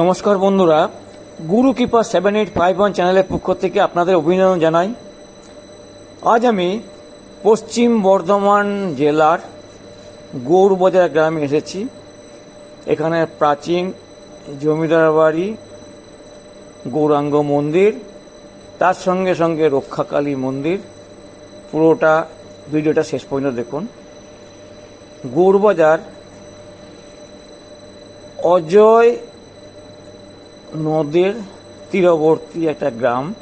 নমস্কার বন্ধুরা, Guru keeper seven eight five one চ্যানেলের পক্ষ থেকে আপনাদের অভিনন্দন জানাই। আজ আমি পশ্চিম বর্ধমান জেলার গৌরবাজার গ্রামে এসেছি। এখানে প্রাচীন জমিদার বাড়ি, গৌরাঙ্গ মন্দির, তার সঙ্গে সঙ্গে রক্ষাকালী মন্দির। পুরোটা ভিডিওটা শেষ পর্যন্ত দেখুন। গৌরবাজার অজয় নদের তীরবর্তী একটা গ্রাম,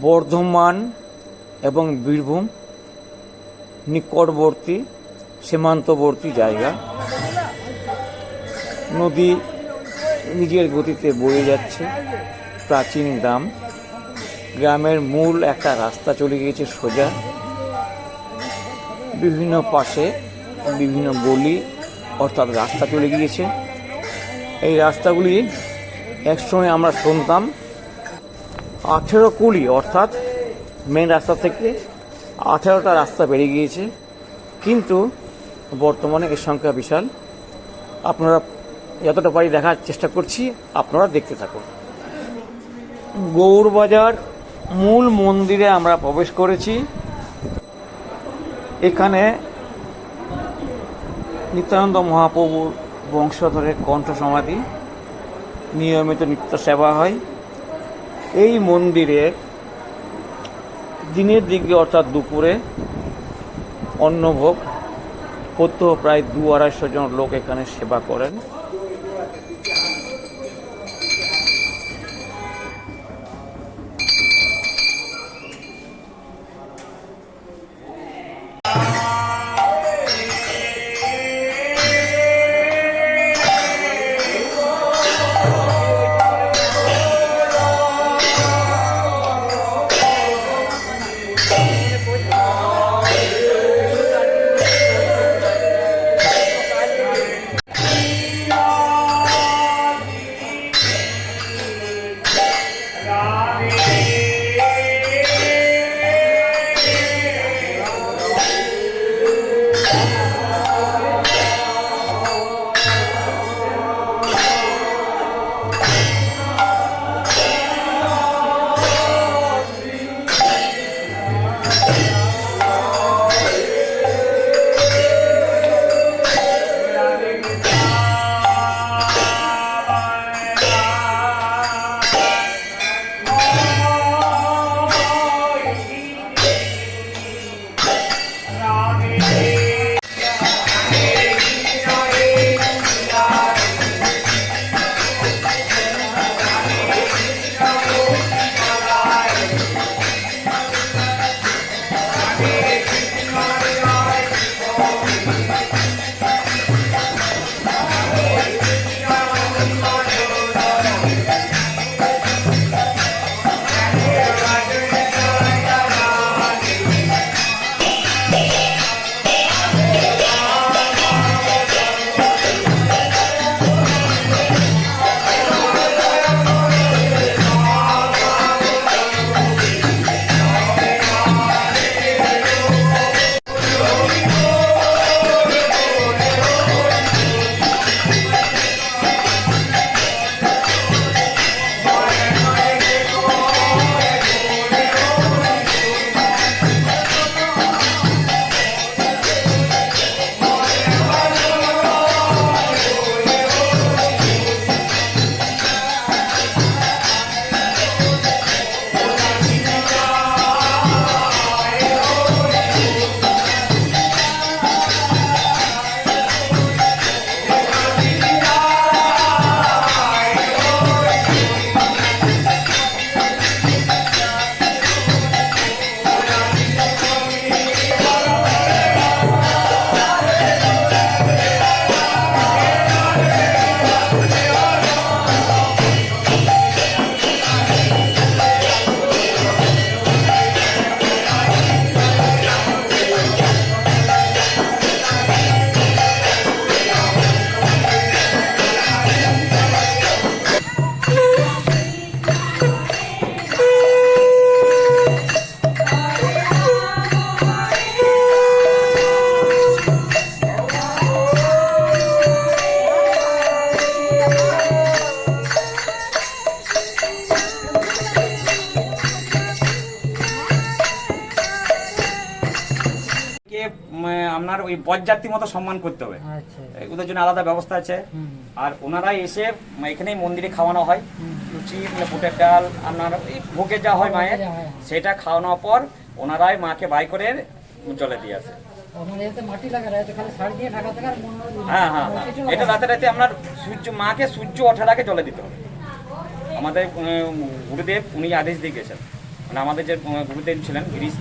বর্ধমান এবং বীরভূম, নিকটবর্তী, সীমান্তবর্তী জায়গা। নদী নিজের গতিতে বয়ে যাচ্ছে, প্রাচীন গ্রাম। গ্রামের মূল একটা রাস্তা চলে গিয়েছে সোজা। বিভিন্ন পাশে বিভিন্ন গলি অর্থাৎ রাস্তা চলে গিয়েছে। এই রাস্তাগুলি একসময় আমরা শুনতাম। আঠেরো কুড়ি অর্থাৎ মেন রাস্তা থেকে আঠেরোটা রাস্তা বেরিয়ে গিয়েছে। কিন্তু বর্তমানে এর সংখ্যা বিশাল। আপনারা যতটা পারি দেখার চেষ্টা করছি, আপনারা দেখতে থাকুন। গৌরবাজার মূল মন্দিরে আমরা প্রবেশ করেছি। এখানে নিত্যানন্দ মহাপ্রভুর বংশধরের কণ্ঠ সমাধি নিয়মিত নিত্য সেবা হয়। এই মন্দিরে দিনের দিকে অর্থাৎ দুপুরে অন্নভোগ, প্রত্যহ প্রায় দু আড়াইশো জন লোক এখানে সেবা করেন। আপনার ওই বরযাত্রী মতো সম্মান করতে হবে। আচ্ছা ওদের জন্য আলাদা ব্যবস্থা আছে। আর ওনারাই এসে এখানেই মন্দিরে খাওয়ানো হয়। লুচি মানে বুটের ডাল আপনার ওই ভোগে যা হয় মায়ের সেটা খাওয়ানোর পর ওনারাই মাকে বাই করে জলে দিয়ে আসে। হয় হ্যাঁ হ্যাঁ। হ্যাঁ। এটা রাতে রাতে আপনার সূর্য মাকে সূর্য ওঠার আগে জলে দিতে হবে। আমাদের গুরুদেব উনি আদেশ দিয়ে গেছেন। মানে আমাদের যে গুরুদেব ছিলেন গিরিশ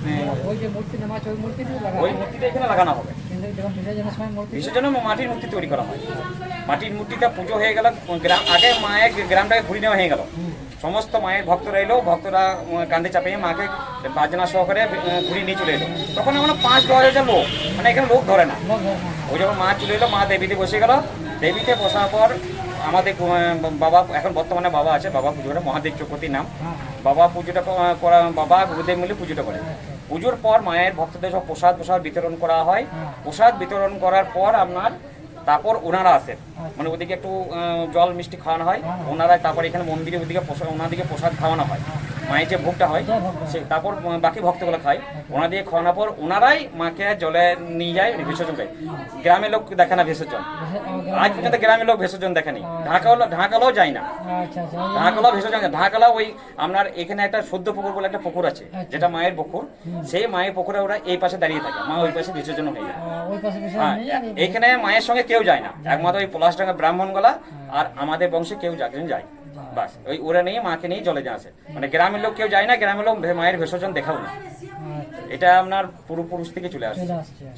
ওই যে মূর্তি নামাজ ওই মূর্তিটি ওই মূর্তিটা এখানে লাগানো হবে। বিসর্জনের মাটির মূর্তি তৈরি করা হয়। মাটির মূর্তিটা পুজো হয়ে গেল গ্রাম আগে মায়ের গ্রামটাকে ঘুরিয়ে নেওয়া হয়ে গেল। সমস্ত মায়ের ভক্তরা এলো ভক্তরা কাঁধে চাপিয়ে মাকে বাজনা সহকারে ঘুরিয়ে নিয়ে চলে এলো। তখন আমরা পাঁচ দশ হাজার লোক মানে এখানে লোক ধরে না। ওই যখন মা চলে এলো মা দেবীতে বসে গেল। দেবীতে বসার পর আমাদের বাবা এখন বর্তমানে বাবা আছে বাবা পুজোটা মহাদেব চক্রবর্তীর নাম। হ্যাঁ। বাবা পুজোটা করা, বাবা গুরুদেব মিলে পুজোটা করে। পুজোর পর মায়ের ভক্তদের সব প্রসাদ প্রসাদ বিতরণ করা হয়। প্রসাদ বিতরণ করার পর আপনার তারপর ওনারা আসেন। মানে ওদিকে একটু জল মিষ্টি খাওয়ানো হয়। ওনারা তারপর এখানে মন্দিরে ওদিকে ওনাদিকে প্রসাদ খাওয়ানো হয়। মায়ের যে ভোগটা হয় সে তারপর বাকি ভক্তগুলো খায়। ওনা দিয়ে খাওয়ানোর পর ওনারাই মাকে জলে নিয়ে যায় বিসর্জন দেয়। গ্রামের লোক দেখে না বিসর্জন। আজ পর্যন্ত গ্রামের লোক বিসর্জন দেখেনি। ঢাকাও ঢাকালেও যায় না। আচ্ছা আচ্ছা। ওই যে- ঢাকালা ওই আপনার এখানে একটা সদ্য পুকুর বলে একটা পুকুর আছে আচ্ছা। যেটা মায়ের পুকুর। সেই মায়ের পুকুরে ওরা এই পাশে দাঁড়িয়ে থাকে। মা ওই পাশে বিসর্জন হয়ে যায়। হ্যাঁ এখানে মায়ের সঙ্গে কেউ যায় না। একমাত্র ওই পলাশডাঙ্গা ব্রাহ্মণ গলা আর আমাদের বংশে কেউ একজন যায়। বাস ওই ওরা নিয়ে মাকে নিয়ে চলে আসে মানে গ্রামের লোক কেউ যায় না গ্রামের লোক মায়ের ভেষজন দেখাও না। আচ্ছা, এটা আপনার পূর্বপুরুষ থেকে চলে আসছে।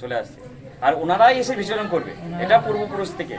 চলে আসছে। আর ওনারাই এসে বিসর্জন করবে। এটা পূর্বপুরুষ থেকে।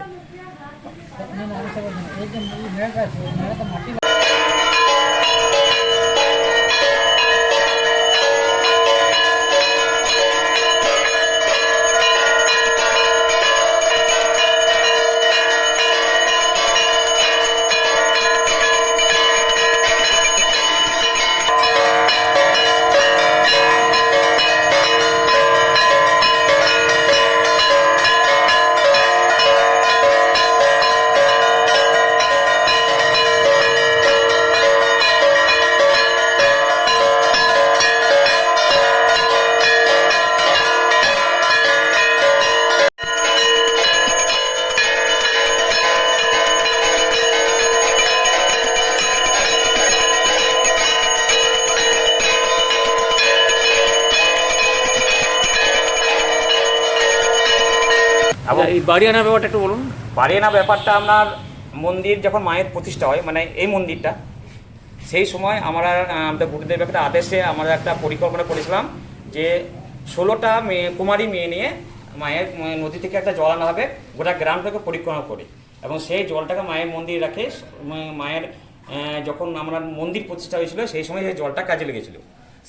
এই বাড়ি ব্যাপারটা একটু বলুন। বাড়িয়ে না ব্যাপারটা আপনার মন্দির যখন মায়ের প্রতিষ্ঠা হয় মানে এই মন্দিরটা সেই সময় আমরা আমাদের গুরুদেব একটা আদেশে আমরা একটা পরিকল্পনা করেছিলাম যে ষোলোটা মেয়ে কুমারী মেয়ে নিয়ে মায়ের নদী থেকে একটা জল আনা হবে গোটা গ্রামটাকে পরিক্রমা করে। এবং সেই জলটাকে মায়ের মন্দির রাখে মায়ের যখন আমরা মন্দির প্রতিষ্ঠা হয়েছিল সেই সময় সেই জলটা কাজে লেগেছিল।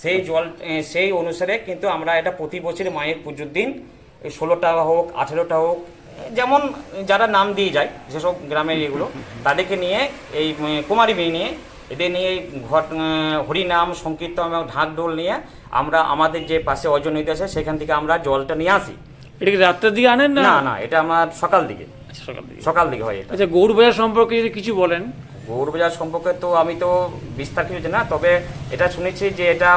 সেই জল সেই অনুসারে কিন্তু আমরা এটা প্রতি বছর মায়ের পুজোর দিন ষোলোটা হোক আঠেরোটা হোক যেমন যারা নাম দিয়ে যায় যেসব গ্রামের এগুলো তাদেরকে নিয়ে এই কুমারী মেয়ে নিয়ে এদের নিয়ে এই ঘট হরিনাম সংকীর্তন এবং ঢাক ডোল নিয়ে আমরা আমাদের যে পাশে অজন নদী আছে সেখান থেকে আমরা জলটা নিয়ে আসি। এটা কি রাত্রের দিকে আনেন না? না না এটা আমার সকাল দিকে। আচ্ছা, সকাল দিকে। সকাল দিকে হয় এটা। আচ্ছা গৌর বাজার সম্পর্কে যদি কিছু বলেন। গৌরবাজার সম্পর্কে তো আমি তো বিস্তার কিছু না তবে এটা শুনেছি যে এটা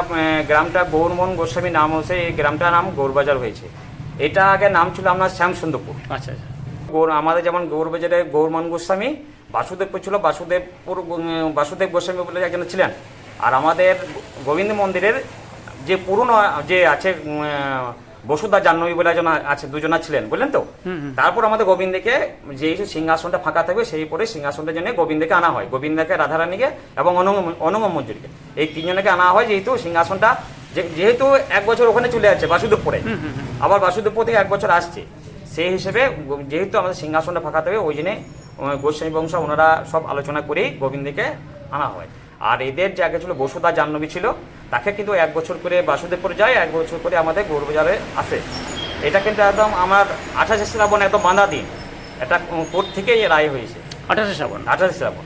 গ্রামটা গৌরমোহন গোস্বামী নাম হচ্ছে এই গ্রামটার নাম গৌরবাজার হয়েছে। এটা আগে নাম ছিল আপনার শ্যামসুন্দরপুর। আচ্ছা আচ্ছা। গৌর আমাদের যেমন গৌরবাজারে গৌরমান গোস্বামী বাসুদেবপুর ছিল বাসুদেবপুর বাসুদেব গোস্বামী বলে একজন ছিলেন। আর আমাদের গোবিন্দ মন্দিরের যে পুরনো যে আছে বসুদা জাহ্নবী বলে একজন আছে দুজনা ছিলেন বুঝলেন তো? তারপর আমাদের গোবিন্দকে যে সিংহাসনটা ফাঁকা থাকবে সেই পরে সিংহাসনটার জন্য গোবিন্দকে আনা হয়। গোবিন্দকে রাধারানীকে এবং অনুগম মঞ্জুরিকে। এই তিনজনকে আনা হয় যেহেতু সিংহাসনটা যেহেতু এক বছর ওখানে চলে যাচ্ছে বাসুদেবপুরে আবার বাসুদেবপুর থেকে এক বছর আসছে। সেই হিসেবে যেহেতু আমাদের সিংহাসনটা ফাঁকা থাকবে ওই জন্যে গোস্বামী বংশ ওনারা সব আলোচনা করেই গোবিন্দকে আনা হয়। আর এদের যে আগে ছিল বসুদা জাহ্নবী ছিল তাকে কিন্তু এক বছর করে বাসুদেবপুর যায় এক বছর করে আমাদের গৌরবাজারে আসে। এটা কিন্তু একদম আমার আঠাশে শ্রাবণ একদম বাঁধা দিন। এটা কোর্ট থেকেই রায় হয়েছে। আঠাশে শ্রাবণ? আঠাশে শ্রাবণ।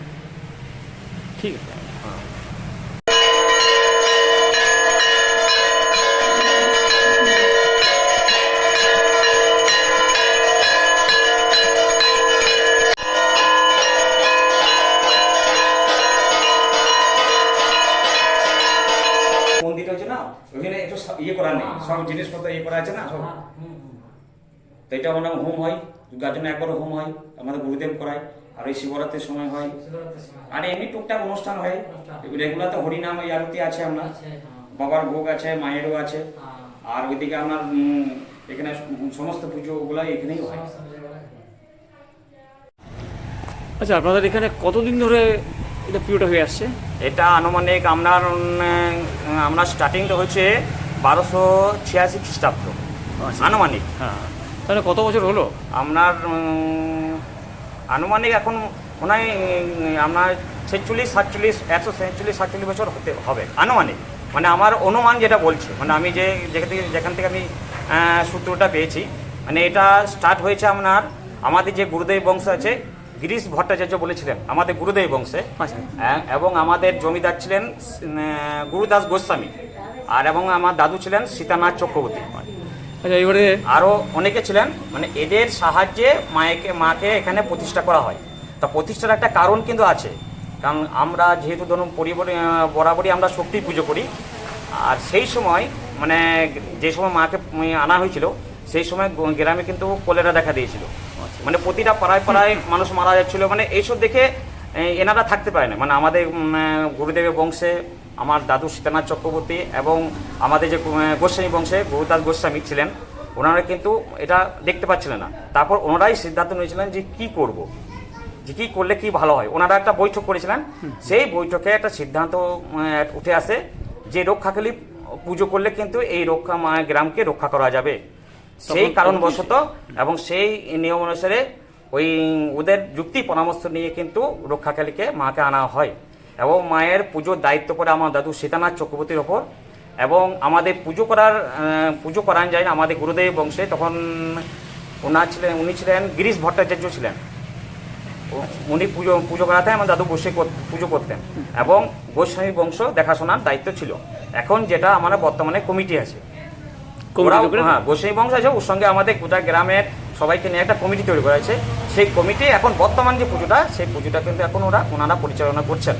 ঠিক আছে। সব জিনিসপত্র ইয়ে করা আছে না সব হুম। তো এটা মানে হোম হয় দুর্গার জন্য একবারও হোম হয় আমাদের গুরুদেব করায় আর এই শিবরাত্রির সময় হয় আর এমনি টুকটাক অনুষ্ঠান হয়। রেগুলার তো হরিনাম ওই আরতি আছে আপনার হ্যাঁ। বাবার ভোগ আছে মায়েরও আছে হ্যাঁ। আর ওইদিকে আপনার এখানে সমস্ত পুজোগুলো এখানেই হয়। আচ্ছা আপনাদের এখানে কতদিন ধরে এটা পুজোটা হয়ে আসছে এটা আনুমানিক আপনার উম, আপনার স্টার্টিংটা হচ্ছে বারোশো ছিয়াশি খ্রিস্টাব্দ। আচ্ছা। আনুমানিক। হ্যাঁ। তাহলে কত বছর হলো? আপনার আনুমানিক এখন মনে হয় আপনার ছেচল্লিশ সাতচল্লিশ একশো ছেচল্লিশ সাতচল্লিশ বছর হতে হবে। আনুমানিক। মানে আমার অনুমান যেটা বলছে মানে আমি যে যেখান থেকে যেখান থেকে আমি সূত্রটা পেয়েছি মানে এটা স্টার্ট হয়েছে আপনার আমাদের যে গুরুদেব বংশ আছে গিরিশ ভট্টাচার্য বলেছিলেন আমাদের গুরুদেব বংশে। আচ্ছা। হ্যাঁ, এবং আমাদের জমিদার ছিলেন গুরুদাস গোস্বামী। আর এবং আমার দাদু ছিলেন সীতানাথ চক্রবর্তী। আচ্ছা এবারে আরও অনেকে ছিলেন মানে এদের সাহায্যে মায়েকে মাকে এখানে প্রতিষ্ঠা করা হয়। তা প্রতিষ্ঠার একটা কারণ কিন্তু আছে। কারণ আমরা যেহেতু ধরুন পরিবার বরাবরই আমরা শক্তি পুজো করি আর সেই সময় মানে যে সময় মাকে আনা হয়েছিল সেই সময় গ্রামে কিন্তু কলেরা দেখা দিয়েছিল। মানে প্রতিটা পাড়ায় পাড়ায় মানুষ মারা যাচ্ছিল মানে এইসব দেখে এনারা থাকতে পারে না। মানে আমাদের গুরুদেবের বংশে আমার দাদু সীতানাথ চক্রবর্তী এবং আমাদের যে গোস্বামী বংশে গুরুদাস গোস্বামী ছিলেন ওনারা কিন্তু এটা দেখতে পাচ্ছিলেন না। তারপর ওনারাই সিদ্ধান্ত নিয়েছিলেন যে কি করব যে কী করলে কি ভালো হয়। ওনারা একটা বৈঠক করেছিলেন। সেই বৈঠকে একটা সিদ্ধান্ত উঠে আসে যে রক্ষাকালী পুজো করলে কিন্তু এই রক্ষা গ্রামকে রক্ষা করা যাবে। সেই কারণবশত এবং সেই নিয়ম অনুসারে ওই ওদের যুক্তি পরামর্শ নিয়ে কিন্তু রক্ষাকালীকে মাকে আনা হয়। এবং মায়ের পুজোর দায়িত্ব পড়ে আমার দাদু সীতানাথ চক্রবর্তীর ওপর। এবং আমাদের পুজো করার পুজো করান যায় না আমাদের গুরুদেব বংশে। তখন ওনার ছিলেন উনি ছিলেন গিরিশ ভট্টাচার্য ছিলেন। উনি পুজো পুজো করাতে আমার দাদু বসে পুজো করতেন। এবং গোস্বামী বংশ দেখাশোনার দায়িত্ব ছিল। এখন যেটা আমার বর্তমানে কমিটি আছে। করে? হ্যাঁ গোস্বামী বংশ আছে ওর সঙ্গে আমাদের গোটা গ্রামের সবাইকে নিয়ে একটা কমিটি তৈরি করা হয়েছে। সেই কমিটি এখন বর্তমান যে পুজোটা সেই পুজোটা কিন্তু এখন ওরা ওনারা পরিচালনা করছেন।